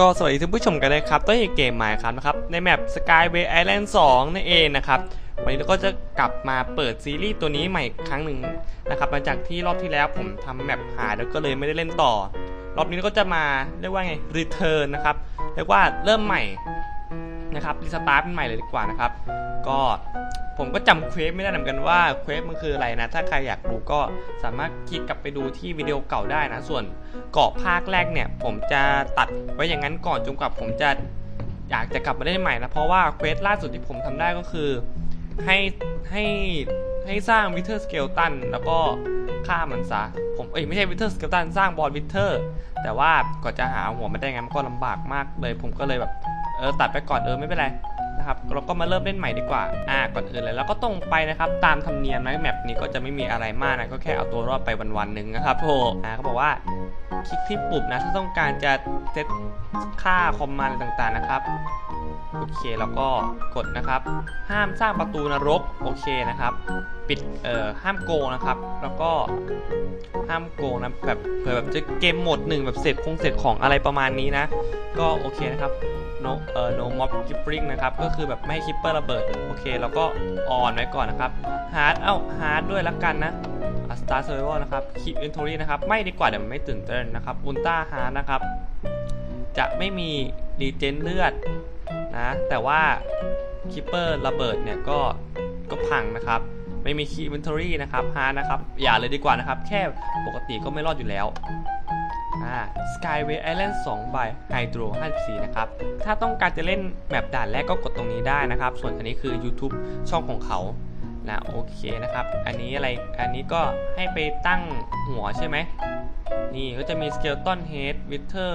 ก็สวัสดีท่านผู้ชมกันนะครับต้นเกมใหมายครับนะครับ ในแมป Skyway Island 2 นั่นเองนะครับ วันนี้เราก็จะกลับมาเปิดซีรีส์ตัวนี้ใหม่ครั้งหนึ่งนะครับหลังจากที่รอบที่แล้วผมทำแมปหายแล้วก็เลยไม่ได้เล่นต่อ รอบนี้เราก็จะมาเรียกว่าไง Return นะครับเรียกว่าเริ่มใหม่นะครับรีสตาร์ทเป็นใหม่เลยดีกว่านะครับ ก็ ผมก็จำเควสไม่ได้เหมือนกันว่าเควสมันคืออะไรนะ ถ้าใครอยากรู้ก็สามารถคลิกกลับไปดูที่วิดีโอเก่าได้นะ ส่วนเกาะภาคแรกเนี่ย ผมจะตัดไว้อย่างนั้นก่อนจนกว่าผมจะอยากจะกลับมาเล่นใหม่นะ เพราะว่าเควสล่าสุดที่ผมทำได้ก็คือ ให้ให้ให้สร้างวิเทอร์สเกลตันแล้วก็ฆ่ามันซะ ผมเอ้ยไม่ใช่วิเทอร์สเกลตันสร้างบอลวิเทอร์ แต่ว่ากว่าจะหาหัวมันได้ไงมันก็ลำบากมากเลย ผมก็เลยแบบเออตัดไปก่อนเออไม่เป็นไร นะครับเราก็มาเริ่มเล่นใหม่ดีกว่าอ่าก่อนอื่นเลยแล้วก็ตรงไปนะครับตามธรรมเนียมนะแมปนี้ก็จะไม่มีอะไรมากนะก็แค่เอาตัวรอดไปวันๆหนึ่งนะครับโธ่อ่าเขาบอกว่าคลิกที่ปุ่มนะถ้าต้องการจะเซตค่าคอมมานด์ต่างๆนะครับโอเคแล้วก็กดนะครับ ห้ามสร้างประตูนรกโอเคนะครับ ปิดเอ่อห้ามโกงนะครับ แล้วก็ห้ามโกงนะแบบเผื่อแบบจะเกมหมดหนึ่งแบบเสร็จคงเสร็จของอะไรประมาณนี้นะ ก็โอเคนะครับ no เอ่อ no mob gippering นะครับ ก็คือแบบไม่ให้คิปเปอร์ระเบิด โอเค แล้วก็ออนไว้ก่อนนะครับ hard เอ้า hard ด้วยละกันนะอะ star survival นะครับ keep inventory นะครับ ไม่ดีกว่าเดี๋ยวมันไม่ตื่นเต้นนะครับ ultra hard นะครับ จะไม่มี regen เลือดนะ แต่ว่าคิปเปอร์ระเบิดเนี่ยก็ก็พังนะครับ ไม่มีคีย์ inventory นะครับฮาร์นะครับ อย่าเลยดีกว่านะครับ แค่ปกติก็ไม่รอดอยู่แล้วอ่า Skyway Island 2 by Hydro 54 นะครับ ถ้าต้องการจะเล่นแบบด่านแรกก็กดตรงนี้ได้นะครับ ส่วนอันนี้คือ YouTube ช่องของเขานะโอเคนะครับ อันนี้อะไร อันนี้ก็ให้ไปตั้งหัวใช่ไหม นี่ก็จะมี Skeleton Head Wither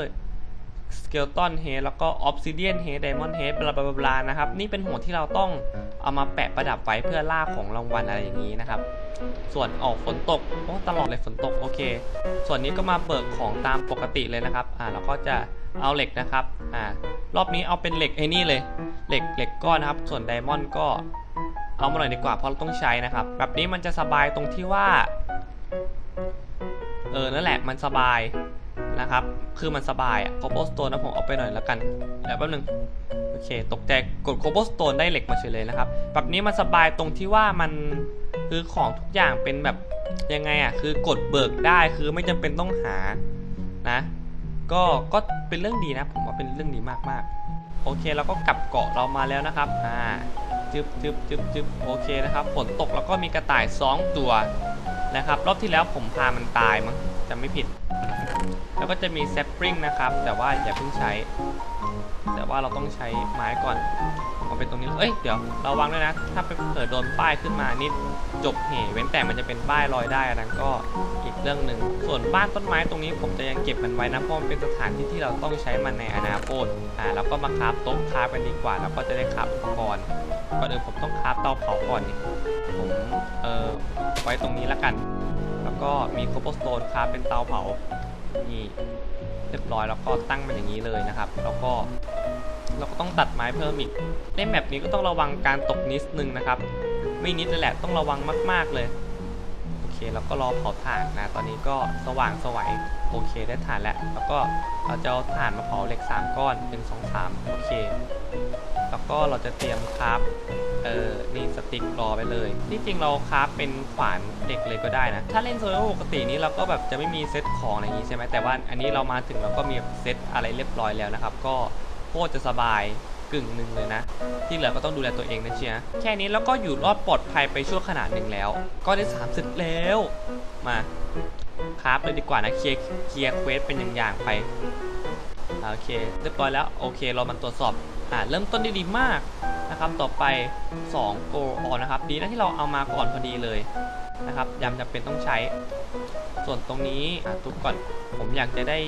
สเกลตันเฮดแล้วก็ออฟซิเดียนเฮดไดมอนด์เฮดบลาบลาบลานะครับ นี่เป็นหัวที่เราต้องเอามาแปะประดับไว้เพื่อล่าของรางวัลอะไรอย่างนี้นะครับ ส่วนออกฝนตกโอ้ตลอดเลยฝนตกโอเค ส่วนนี้ก็มาเบิกของตามปกติเลยนะครับอ่าเราก็จะเอาเหล็กนะครับอ่ารอบนี้เอาเป็นเหล็กไอ้นี่เลย เหล็กเหล็กก้อนนะครับ ส่วนไดมอนด์ก็เอามาหน่อยดีกว่าเพราะเราต้องใช้นะครับ แบบนี้มันจะสบายตรงที่ว่า เออนั่นแหละมันสบาย นะครับ คือมันสบายอะโคโบสโตนนะผมเอาไปหน่อยแล้วกันเดี๋ยวแป๊บนึงโอเค ตกใจกดโคโบสโตนได้เหล็กมาเฉยเลยนะครับ แบบนี้มันสบายตรงที่ว่ามันคือของทุกอย่างเป็นแบบยังไงอะคือกดเบิกได้คือไม่จำเป็นต้องหานะ ก็ก็เป็นเรื่องดีนะ ผมว่าเป็นเรื่องดีมากๆ โอเคแล้วก็กลับเกาะเรามาแล้วนะครับอ่าจึบจึบจึบจึบโอเคนะครับฝนตกแล้วก็มีกระต่าย 2 ตัวนะครับ รอบที่แล้วผมพามันตายมั้งจำไม่ผิด แล้วก็จะมีแซปปริงนะครับ แต่ว่าอย่าเพิ่งใช้ แต่ว่าเราต้องใช้ไม้ก่อนเอาเป็นตรงนี้ เอ้ย เดี๋ยวระวังด้วยนะ ถ้าไปเกิดโดนป้ายขึ้นมานิดจบเหเว้นแต่มันจะเป็นป้ายลอยได้นั้นก็อีกเรื่องหนึ่ง ส่วนบ้านต้นไม้ตรงนี้ผมจะยังเก็บมันไว้นะ เพราะมันเป็นสถานที่ที่เราต้องใช้มันในอนาคต อ่า แล้วก็มาคราฟโต๊ะคราฟกันดีกว่า แล้วก็จะได้คราฟอุปกรณ์ ก่อนอื่นผมต้องคราฟเตาเผาก่อนนี่ผม เออไว้ตรงนี้ละกัน แล้วก็มีโคโบสโตนคราฟเป็นเตาเผา นี่เรียบร้อยแล้วก็ตั้งมันอย่างนี้เลยนะครับ แล้วก็เราก็ต้องตัดไม้เพิ่มอีกในแมปนี้ก็ต้องระวังการตกนิดนึงนะครับ ไม่นิดเลยแหละต้องระวังมาก ๆเลย โอเคแล้วก็รอเผาถ่านนะ ตอนนี้ก็สว่างสวัยโอเคได้ถ่านแล้ว แล้วก็เราจะเอาถ่านมาเผาเหล็ก 3 ก้อนเป็น2 3โอเค แล้วก็เราจะเตรียมคราฟ เออ นี่สติ๊กรอไปเลย ที่จริงเราคราฟเป็นขวานเหล็กเลยก็ได้นะ ถ้าเล่นโซโล่ปกตินี้เราก็แบบจะไม่มีเซตของอะไรอย่างนี้ใช่ไหมแต่ว่าอันนี้เรามาถึงเราก็มีเซตอะไรเรียบร้อยแล้วนะครับ ก็โคตรจะสบายกึ่งหนึ่งเลยนะ ที่เหลือก็ต้องดูแลตัวเองนะเชียแค่นี้แล้วก็อยู่รอดปลอดภัยไปชั่วขนาดหนึ่งแล้ว ก็ได้3เสร็จแล้ว มาคราฟเลยดีกว่านะ เคลียร์เคลียร์เควสเป็นอย่างๆไป โอเคเรียบร้อยแล้วโอเคเรามันตรวจสอบอ่าเริ่มต้นได้ดีมากนะครับต่อไป 2 go on นะครับ ดีนะที่เราเอามาก่อนพอดีเลยนะครับยำจำเป็นต้องใช้ ส่วนตรงนี้ทุกก่อนผมอยากจะได้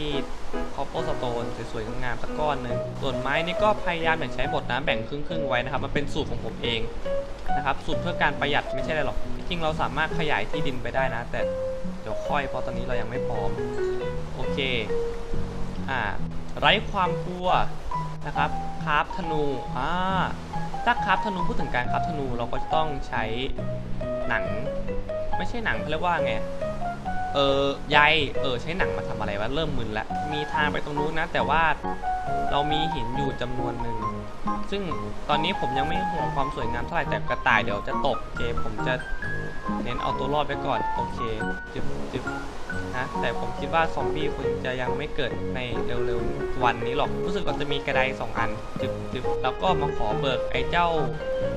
คอปเปอร์สโตนสวยๆงามๆสักก้อนหนึ่งส่วนไม้นี่ก็พยายามแบ่งใช้หมดนะแบ่งครึ่งๆไว้นะครับ มันเป็นสูตรของผมเองนะครับสูตรเพื่อการประหยัดไม่ใช่อะไรหรอกจริงเราสามารถขยายที่ดินไปได้นะ แต่เดี๋ยวค่อยเพราะตอนนี้เรายังไม่พร้อม โอเคอ่า ไร้ความกลัวนะครับคราฟธนูอ่าถ้าคราฟธนูพูดถึงการคราฟธนูเราก็ต้องใช้หนัง ไม่ใช่หนังเขาเรียกว่าไงเออใยเออใช้หนังมาทำอะไรวะเริ่มมึนละมีทางไปตรงนู้นนะ แต่ว่าเรามีหินอยู่จำนวนหนึ่ง ซึ่งตอนนี้ผมยังไม่ห่วงความสวยงามเท่าไหร่แต่กระต่ายเดี๋ยวจะตกโอเคผมจะเน้นเอาตัวรอดไปก่อนโอเคจึบจึบนะแต่ผมคิดว่าซอมบี้คงจะยังไม่เกิดในเร็วๆวันนี้หรอกรู้สึกว่าจะมีกระไดสองอันจึบจึบแล้วก็มาขอเบิกไอ้เจ้า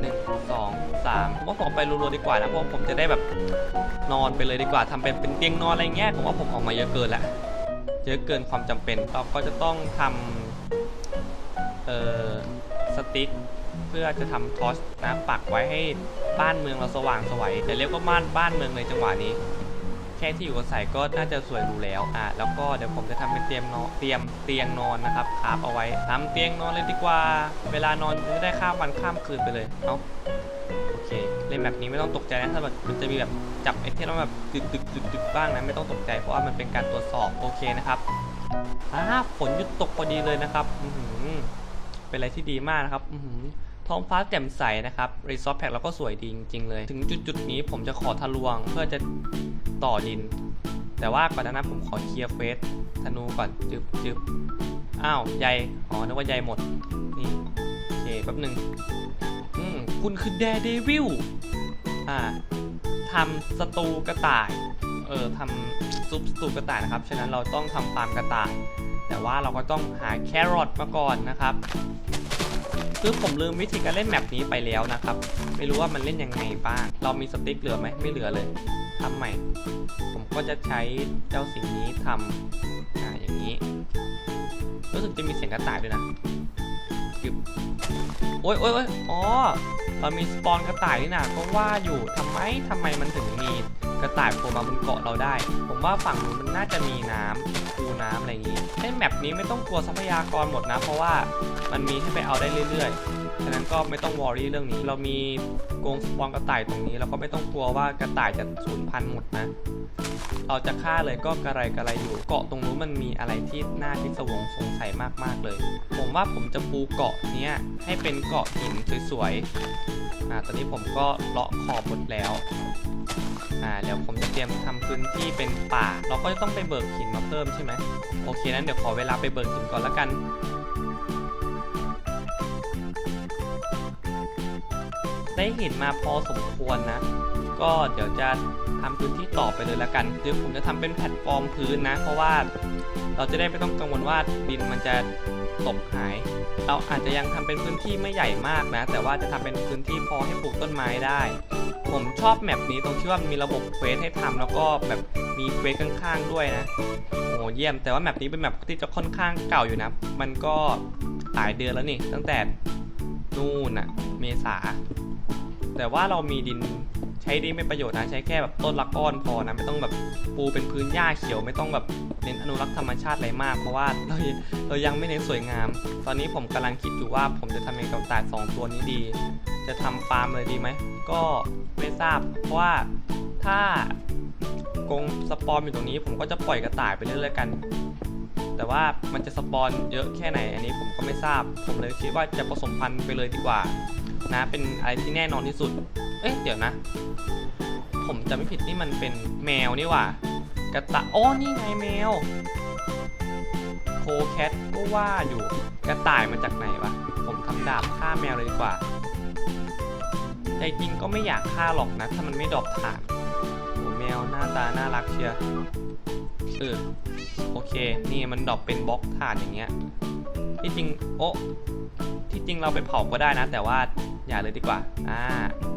หนึ่งสองสามผมว่าผมไปรัวๆดีกว่านะเพราะผมจะได้แบบนอนไปเลยดีกว่าทำเป็นเป็นเตียงนอนอะไรเงี้ยผมว่าผมออกมาเยอะเกินแหละเยอะเกินความจำเป็นเราก็จะต้องทำเอ่อ ติ๊ก เพื่อจะทำทอสนะปักไว้ให้บ้านเมืองเราสว่างสวยแต่เรียกว่าบ้านบ้านเมืองในจังหวะนี้ แค่ที่อยู่อาศัยก็น่าจะสวยรูแล้วอะแล้วก็เดี๋ยวผมจะทำเป็นเตียงนอนเตรียมเตียงนอนนะครับคาฟเอาไว้ทำเตียงนอนเลยดีกว่า เวลานอนจะได้ข้ามวันข้ามคืนไปเลยเนาะโอเคเล่นแบบนี้ไม่ต้องตกใจนะถ้าแบบมันจะมีแบบจับไอเทมแล้วแบบดึกดึกดึกดึกบ้างนะไม่ต้องตกใจเพราะว่ามันเป็นการตรวจสอบโอเคนะครับอ่าฝนหยุดตกพอดีเลยนะครับอื เป็นอะไรที่ดีมากนะครับท้องฟ้าแจ่มใสนะครับรีสอร์ทแพ็กเราก็สวยดีจริง ๆ เลย ถึงจุดจุดๆนี้ผมจะขอทะลวงเพื่อจะต่อดิน แต่ว่าก่อนหนานั้นผมขอเคลียร์เควสธนูก่อนจึบจึบอ้าวใยอ๋อนึกว่าใยหมด นี่โอเคแป๊บหนึ่งอืมคุณคือแดเดวิลอ่าทำสตูกระต่าย เออทำซุปสตูกระต่ายนะครับ ฉะนั้นเราต้องทำฟาร์มกระต่าย แต่ว่าเราก็ต้องหาแครอทมาก่อนนะครับคือผมลืมวิธีการเล่นแมปนี้ไปแล้วนะครับ ไม่รู้ว่ามันเล่นยังไงบ้าง เรามีสติ๊กเหลือไหมไม่เหลือเลยทำใหม่ ผมก็จะใช้เจ้าสิ่งนี้ทำอ่าอย่างนี้ รู้สึกจะมีเสียงกระต่ายด้วยนะกึบโอ๊ยโอ๊ยโอ๊ยอ๋อเรามีสปอนกระต่ายนี่นะก็ว่าอยู่ทำไมทำไมมันถึงมี กระต่ายโผล่มาบนเกาะเราได้ ผมว่าฝั่งนู้นมันน่าจะมีน้ำคูน้ำอะไรอย่างนี้เล่นแมปนี้ไม่ต้องกลัวทรัพยากรหมดนะ เพราะว่ามันมีให้ไปเอาได้เรื่อยๆ ฉะนั้นก็ไม่ต้องวอรี่เรื่องนี้ เรามีกรงสปอนกระต่ายตรงนี้ เราก็ไม่ต้องกลัวว่ากระต่ายจะสูญพันธุ์หมดนะ เราจะฆ่าเลยก็กระไรกระไรอยู่ เกาะตรงนู้นมันมีอะไรที่น่าพิศวงสงสัยมากๆเลย ผมว่าผมจะปูเกาะเนี้ยให้เป็นเกาะหินสวยๆ อ่าตอนนี้ผมก็เลาะขอบหมดแล้วอ่าเดี๋ยวผมจะเตรียมทำพื้นที่เป็นป่า เราก็จะต้องไปเบิกหินมาเพิ่มใช่ไหมโอเคนั้นเดี๋ยวขอเวลาไปเบิกหินก่อนละกันได้หินมาพอสมควรนะ ก็เดี๋ยวจะทำพื้นที่ต่อไปเลยละกันเดี๋ยวผมจะทำเป็นแพลตฟอร์มพื้นนะ เพราะว่าเราจะได้ไม่ต้องกังวลว่าดินมันจะ ตกหาย เราอาจจะยังทำเป็นพื้นที่ไม่ใหญ่มากนะ แต่ว่าจะทำเป็นพื้นที่พอให้ปลูกต้นไม้ได้ ผมชอบแมปนี้ตรงที่ว่ามันมีระบบเควสให้ทำแล้วก็แบบมีเควสข้างๆด้วยนะโอ้เยี่ยม แต่ว่าแมปนี้เป็นแมปที่จะค่อนข้างเก่าอยู่นะ มันก็หลายเดือนแล้วนี่ตั้งแต่นู่นอะเมษา แต่ว่าเรามีดิน ใช้ดินไม่ประโยชน์นะใช้แค่แบบต้นละก้อนพอนะไม่ต้องแบบปูเป็นพื้นหญ้าเขียว ไม่ต้องแบบเน้นอนุรักษ์ธรรมชาติอะไรมากเพราะว่าเราเรายังไม่เน้นสวยงาม ตอนนี้ผมกำลังคิดอยู่ว่าผมจะทำยังไงกับตายสองตัวนี้ดี จะทำฟาร์มเลยดีไหมก็ไม่ทราบเพราะว่าถ้ากรงสปอนอยู่ตรงนี้ ผมก็จะปล่อยกระต่ายไปเรื่อยๆกัน แต่ว่ามันจะสปอนเยอะแค่ไหนอันนี้ผมก็ไม่ทราบ ผมเลยคิดว่าจะผสมพันธุ์ไปเลยดีกว่า นะเป็นอะไรที่แน่นอนที่สุด เอ๊ะเดี๋ยวนะ ผมจะไม่ผิดนี่มันเป็นแมวนี่ว่ากระต่ายอ๋อนี่ไงแมวโคแคทก็ว่าอยู่กระต่ายมาจากไหนวะ ผมทำดาบฆ่าแมวเลยดีกว่าแต่จริงก็ไม่อยากฆ่าหรอกนะ ถ้ามันไม่ดอปฐานโอ้แมวหน้าตาน่ารักเชียวเออโอเค นี่มันดอปเป็นบล็อกฐานอย่างเงี้ยที่จริงโอ้ ที่จริงเราไปเผาก็ได้นะ แต่ว่าอย่าเลยดีกว่า อ่า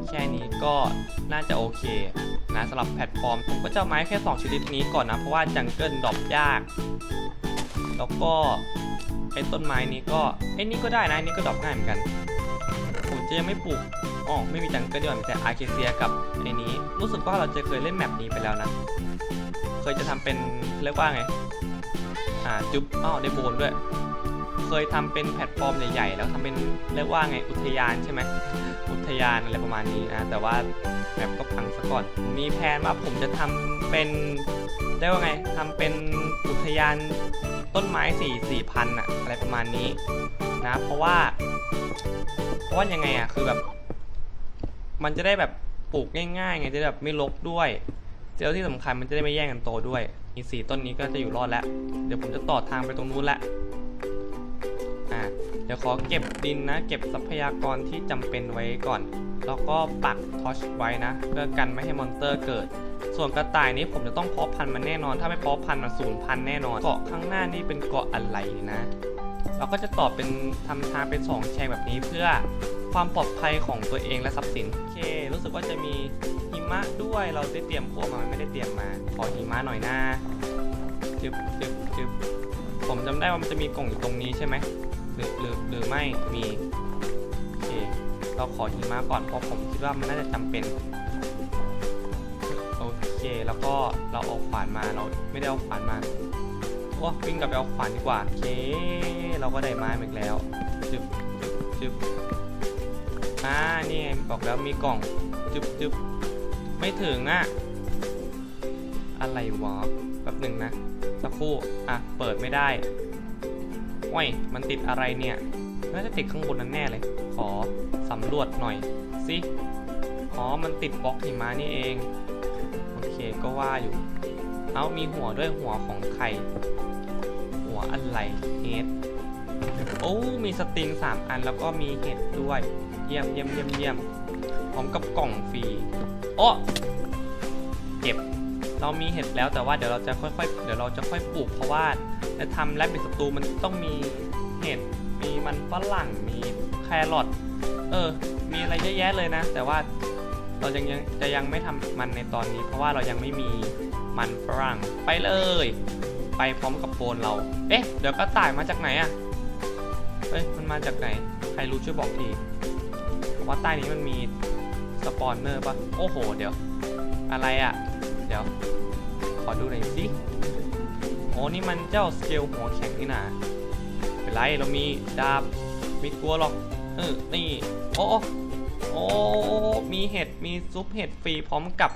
แค่นี้ก็น่าจะโอเคนะสำหรับแพลตฟอร์ม ผมก็จะเอาไม้แค่2ชนิดนี้ก่อนนะ เพราะว่าจังเกิลดรอปยาก แล้วก็ไอ้ต้นไม้นี้ก็ไอ้นี่ก็ได้นะไอ้นี่ก็ดรอปง่ายเหมือนกัน ผมจะยังไม่ปลูกอ๋อไม่มีจังเกิลด้วยมีแต่อาร์เคเซียกับไอ้นี้ รู้สึกว่าเราจะเคยเล่นแมปนี้ไปแล้วนะ เคยจะทำเป็นเรียกว่าไง อ่าจุ๊บอ้าวได้โบนด้วย ยทำเป็นแพลตฟอร์มใหญ่ๆ แล้วทำเป็นเรียกว่าไงอุทยานใช่ไหมอุทยานอะไรประมาณนี้นะแต่ว่าแมปก็พังซะก่อน มีแผนว่าผมจะทำเป็นเรียกว่าไงทำเป็นอุทยานต้นไม้สี่สี่พันอะอะไรประมาณนี้นะเพราะว่า เพราะว่ายังไงอะคือแบบ มันจะได้แบบปลูกง่ายๆไงจะแบบไม่รกด้วยแล้วที่สำคัญมันจะได้ไม่แย่งกันโตด้วยมีสี่ต้นนี้ก็จะอยู่รอดแล้ว เดี๋ยวผมจะต่อทางไปตรงนู้นละ เดี๋ยวขอเก็บดินนะ เก็บทรัพยากรที่จำเป็นไว้ก่อน แล้วก็ปักทอชไว้นะ เพื่อกันไม่ให้มอนสเตอร์เกิด ส่วนกระต่ายนี้ผมจะต้องเพาะพันธุ์มันแน่นอน ถ้าไม่เพาะพันธุ์มันสูญพันธุ์แน่นอน เกาะข้างหน้านี่เป็นเกาะอะไรนะ เราก็จะตอบเป็นทำทางเป็นสองแฉกแบบนี้เพื่อความปลอดภัยของตัวเองและทรัพย์สินโอเค รู้สึกว่าจะมีหิมะด้วยเราได้เตรียมพวกมาไม่ได้เตรียมมา ขอหิมะหน่อยนะจึบจึบจึบผมจำได้ว่ามันจะมีกล่องอยู่ตรงนี้ใช่ไหม หรือหรือหรือไม่มีโอเคเราขอหิมะก่อนเพราะผมคิดว่ามันน่าจะจำเป็นโอเคแล้วก็เราเอาขวานมาเราไม่ได้เอาขวานมาโอ้วิ่งกลับไปเอาขวานดีกว่าโอเคเราก็ได้ไม้มาอีกแล้วจึบจึบจึบอ่านี่ไงบอกแล้วมีกล่องจึบจึบไม่ถึงอะอะไรวะแป๊บหนึ่งนะสักครู่อะเปิดไม่ได้ ว้ย มันติดอะไรเนี่ย น่าจะติดข้างบนนั่นแน่เลย ขอสำรวจหน่อยสิอ๋อ มันติดบล็อกหิมะนี่เอง โอเค ก็ว่าอยู่ เอามีหัวด้วยหัวของไข่ หัวอะไรเห็ดโอ้ มีสตริงสามอันแล้วก็มีเห็ดด้วย เยี่ยมเยี่ยมเยี่ยมเยี่ยมพร้อมกับกล่องฟรีอ้เก็บ เรามีเห็ดแล้วแต่ว่าเดี๋ยวเราจะค่อยๆ เดี๋ยวเราจะค่อยปลูกเพราะว่าจะทำแลบบิสตูมันต้องมีเห็ด มีมันฝรั่ง มีแครอท เออ มีอะไรเยอะแยะเลยนะ แต่ว่าเรายังยังจะยังไม่ทำมันในตอนนี้ เพราะว่าเรายังไม่มีมันฝรั่ง ไปเลย ไปพร้อมกับโฟนเรา เอ๊ะ เดี๋ยวกระต่ายมาจากไหนอะเฮ้ย มันมาจากไหน ใครรู้ช่วยบอกทีว่าใต้นี้มันมีสปอนเนอร์ปะโอ้โห เดี๋ยว อะไรอะ ดี๋ยวขอดูหน่อยสิโอ้นี่มันเจ้าสเกลหัวแข็งนี่นะเป็นไรเรามีดาบไม่กลัวหรอกเออนี่โอ้โอ้มีเห็ดมีซุปเห็ดฟรีพร้อมกับ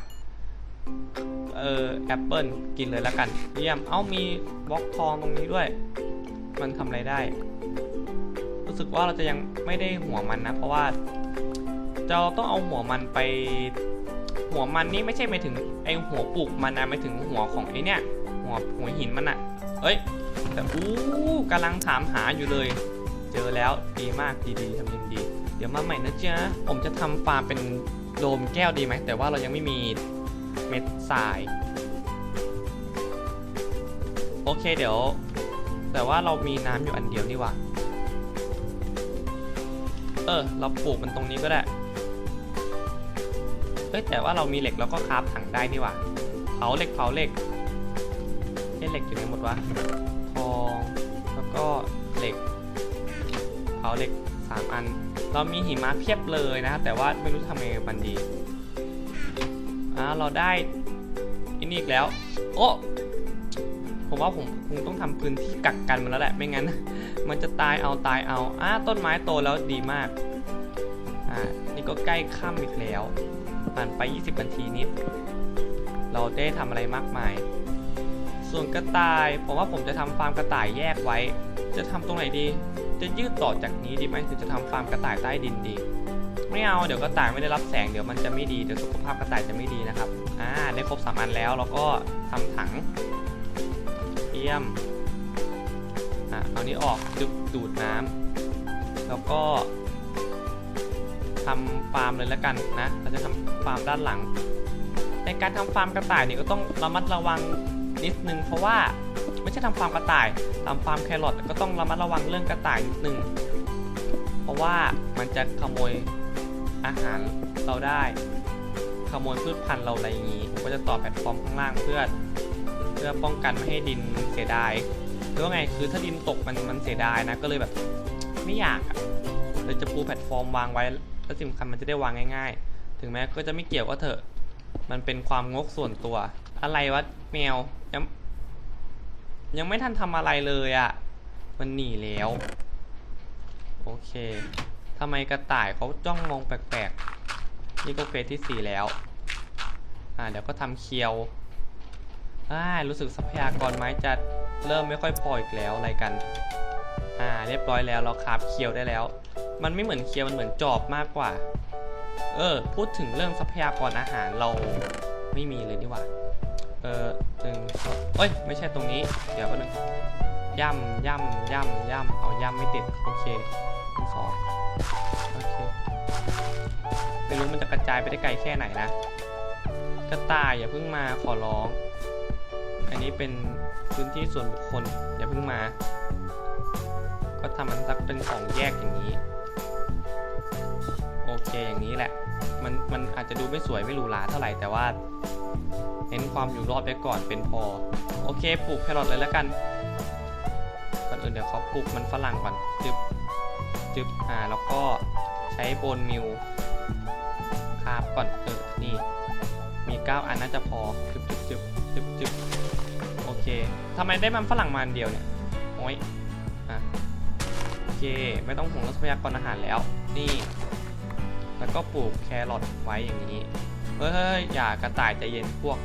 เอ่อแอปเปิลกินเลยละกันเยี่ยมเอ้ามีบล็อกทองตรงนี้ด้วย มันทำอะไรได้ รู้สึกว่าเราจะยังไม่ได้หัวมันนะ เพราะว่าเราต้องเอาหัวมันไป หัวมันนี่ไม่ใช่ไปถึง ไอหัวปลูกมันนะไปถึงหัวของไอเนี่ย หัวหัวหินมันอะเอ้ย แต่อู้กำลังถามหาอยู่เลย เจอแล้วดีมากดีดีทำดีดีเดี๋ยวมาใหม่นะจ๊ะผมจะทำฟาร์มเป็นโดมแก้วดีไหมแต่ว่าเรายังไม่มีเม็ดทราย โอเคเดี๋ยว แต่ว่าเรามีน้ำอยู่อันเดียวนี่หว่าเออ เราปลูกมันตรงนี้ก็ได้ เอ้ยแต่ว่าเรามีเหล็กเราก็คราฟถังได้นี่หว่าเผาเหล็กเผาเหล็กเอ้เหล็กอยู่ไหนหมดวะทองแล้วก็เหล็กเผาเหล็กสามอัน เรามีหิมะเพียบเลยนะแต่ว่าไม่รู้ทำไงมันดีอ่าเราได้อันนี้อีกแล้ว โอ้ผมว่าผมคงต้องทำพื้นที่กักกันมันแล้วแหละไม่งั้น มันจะตายเอาตายเอาอ่าต้นไม้โตแล้วดีมากอ่านี่ก็ใกล้ค่ำอีกแล้ว ผ่านไป 20 นาทีนิด เราได้ทำอะไรมากมาย ส่วนกระต่ายผมว่าผมจะทำฟาร์มกระต่ายแยกไว้ จะทำตรงไหนดี จะยืดต่อจากนี้ดีไหมหรือจะทำฟาร์มกระต่ายใต้ดินดี ไม่เอาเดี๋ยวกระต่ายไม่ได้รับแสงเดี๋ยวมันจะไม่ดีเดี๋ยวสุขภาพกระต่ายจะไม่ดีนะครับอ่าได้ครบสามอันแล้วเราก็ทำถังเยี่ยมอะเอานี้ออกดุดูดน้ำแล้วก็ ทำฟาร์มเลยแล้วกันนะ เราจะทำฟาร์มด้านหลัง ในการทำฟาร์มกระต่ายเนี่ยก็ต้องระมัดระวังนิดนึงเพราะว่าไม่ใช่ทำฟาร์มกระต่ายทำฟาร์มแครอทก็ต้องระมัดระวังเรื่องกระต่ายนิดนึงเพราะว่ามันจะขโมยอาหารเราได้ ขโมยพืชพันธุ์เราอะไรอย่างนี้ ผมก็จะต่อแพลตฟอร์มข้างล่างเพื่อเพื่อป้องกันไม่ให้ดินเสียดายหรือว่าไงคือถ้าดินตกมันมันเสียดายนะก็เลยแบบไม่อยากเลยจะปูแพลตฟอร์มวางไว้ แล้วสิ่งสำคัญมันจะได้วางง่าย ๆ ถึงแม้ก็จะไม่เกี่ยวก็เถอะ มันเป็นความงกส่วนตัว อะไรวะแมวยังยังไม่ทันทำอะไรเลยอะ่ะ มันหนีแล้ว โอเคทำไมกระต่ายเขาจ้องมองแปลกๆ นี่ก็เฟสที่สี่แล้ว อ่าเดี๋ยวก็ทำเคียวอ่ารู้สึกทรัพยากรไม้จะเริ่มไม่ค่อยพออีกแล้วอะไรกัน อ่าเรียบร้อยแล้วเราคราฟเคียวได้แล้ว มันไม่เหมือนเคียวมันเหมือนจอบมากกว่า เออ พูดถึงเรื่องทรัพยากรอาหารเราไม่มีเลยนี่หว่า เออหนึ่งเอ้ย ไม่ใช่ตรงนี้ เดี๋ยวแป๊บนึงย่ำย่ำย่ำย่ำเอาย่ำไม่ติด โอเคสองโอเคไม่รู้มันจะกระจายไปได้ไกลแค่ไหนนะกระต่ายอย่าเพิ่งมาขอร้อง อันนี้เป็นพื้นที่ส่วนบุคคลอย่าเพิ่งมา ทำมันสักเป็นสองแยกอย่างนี้ โอเคอย่างนี้แหละ มันมันอาจจะดูไม่สวยไม่หรูหราเท่าไหร่แต่ว่าเน้นความอยู่รอดไว้ก่อนเป็นพอ โอเคปลูกแครอทเลยแล้วกันก่อนอื่นเดี๋ยวขอปลูกมันฝรั่งก่อนจึบจึบอ่าแล้วก็ใช้โบนมิลคาบก่อนเออนี่ มี 9 อันน่าจะพอจึบจึบจึบจึบจึบโอเคทำไมได้มันฝรั่งมาอันเดียวเนี่ยโอ้ยอะ เค ไม่ต้องห่วงเรื่องทรัพยากรอาหารแล้ว นี่ แล้วก็ปลูกแครอทไว้อย่างนี้เฮ้ยอย่ากระต่ายใจเย็นพวก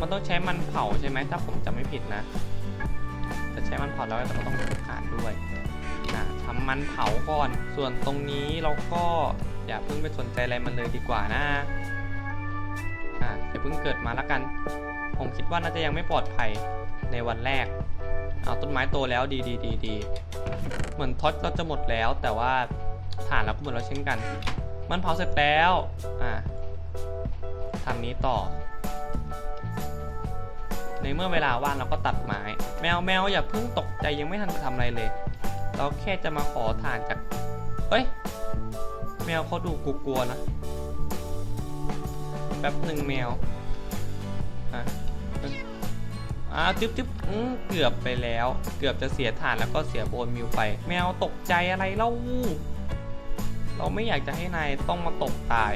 มันต้องใช้มันเผาใช่ไหมถ้าผมจำไม่ผิดนะ จะใช้มันเผาแล้วแต่ก็ต้องผ่านด้วยนะทำมันเผาก่อน ส่วนตรงนี้เราก็อย่าเพิ่งไปสนใจอะไรมันเลยดีกว่านะอะอย่าเพิ่งเกิดมาละกัน ผมคิดว่าน่าจะยังไม่ปลอดภัยในวันแรก เอาต้นไม้โตแล้วดีดีดีดีเหมือนท็อตเราจะหมดแล้ว แต่ว่าฐานเราก็หมดแล้วเช่นกัน มันเผาเสร็จแล้วอะทำนี้ต่อ ในเมื่อเวลาว่างเราก็ตัดไม้ แมวแมวอย่าเพิ่งตกใจยังไม่ทันจะทำอะไรเลย เราแค่จะมาขอฐานจากเอ้ย แมวเขาดูกลัวๆนะแป๊บหนึ่งแมว อ้าวจึ๊บจึ๊บเกือบไปแล้ว เกือบจะเสียฐานแล้วก็เสียโบนมิวไป แมวตกใจอะไรเล่า เราไม่อยากจะให้นายต้องมาตกตาย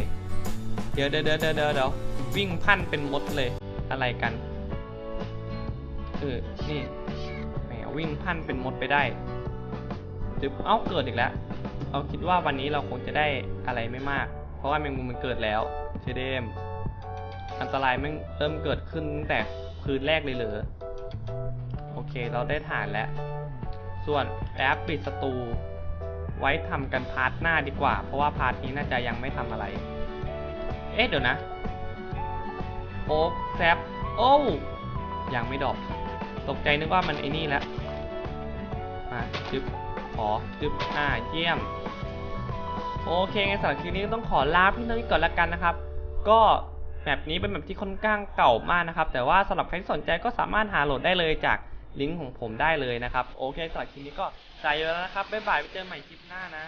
เดี๋ยวเดี๋ยวเดี๋ยวเดี๋ยวเดี๋ยววิ่งพันเป็นมดเลยอะไรกัน เออ นี่แหมวิ่งพันเป็นมดไปได้จึบเอ้าเกิดอีกแล้ว เราคิดว่าวันนี้เราคงจะได้อะไรไม่มาก เพราะว่าแมงมุมมันเกิดแล้วเชเดม อันตรายมันเริ่มเกิดขึ้นตั้งแต่ คืนแรกเลยเหรอ โอเคเราได้ฐานแล้ว ส่วนแอปปิดสตู ไว้ทำกันพาร์ทหน้าดีกว่า เพราะว่าพาร์ทนี้น่าจะยังไม่ทำอะไร เอ๊ะเดี๋ยวนะ โอ๊กแซปโอ้ยังไม่ดอกตกใจนึกว่ามันไอ้นี่แล้วมาจึ๊บขอจึ๊บอ่าเยี่ยม โอเคไงสำหรับคลิปนี้ต้องขอลาพี่น้องก่อนละกันนะครับ ก็ แบบนี้เป็นแบบที่ค่อนข้างเก่ามากนะครับ แต่ว่าสำหรับใครที่สนใจก็สามารถหาโหลดได้เลยจากลิงก์ของผมได้เลยนะครับ โอเคสำหรับคลิปนี้ก็ใจแล้วนะครับ บ๊ายบายไปเจอกันใหม่คลิปหน้านะ